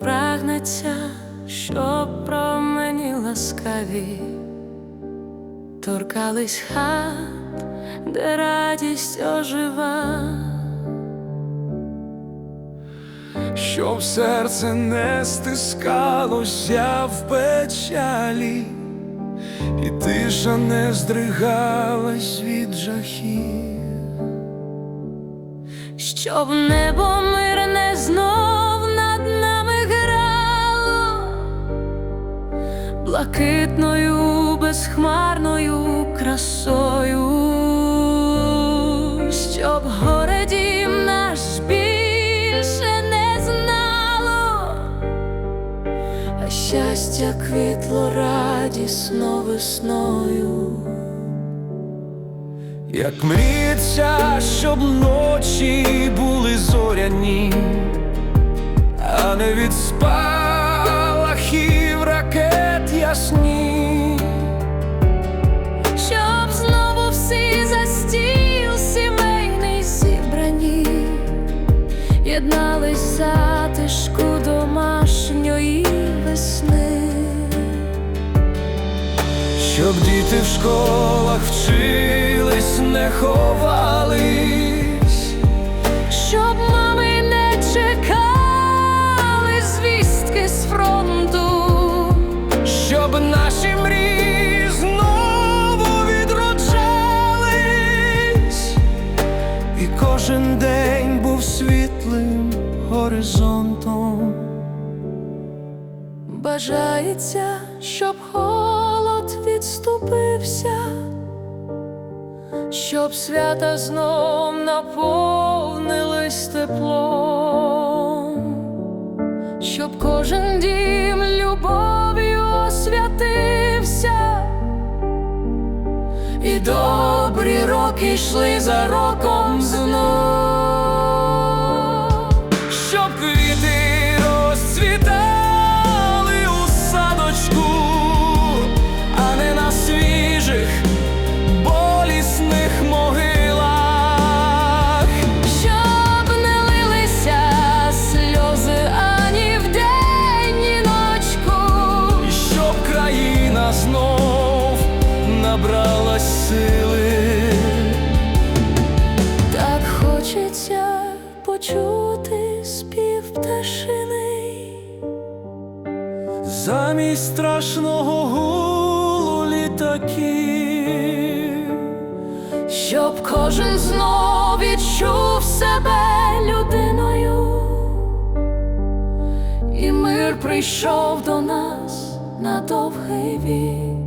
бажається, щоб про мені ласкаві торкались хат, де радість ожива. Щоб серце не стискалося в печалі, і тиша не здригалась від жахів. Щоб небо мирне знов блакитною безхмарною красою, щоб горе дім наш більше не знало, а щастя квітло радісно весною. Як мріється, щоб ночі були зоряні, а не від ракет. Щоб знову всі за стіл сімейний зібрані, єднались затишку домашньої весни, Щоб діти в школах вчились, не ховались, горизонтом. бажається, щоб холод відступився. Щоб свята знов наповнились теплом, щоб кожен дім любов'ю освятився, і добрі роки йшли за роком знов. Замість страшного гулу літаків. щоб кожен знов відчув себе людиною, і мир прийшов до нас на довгий вік.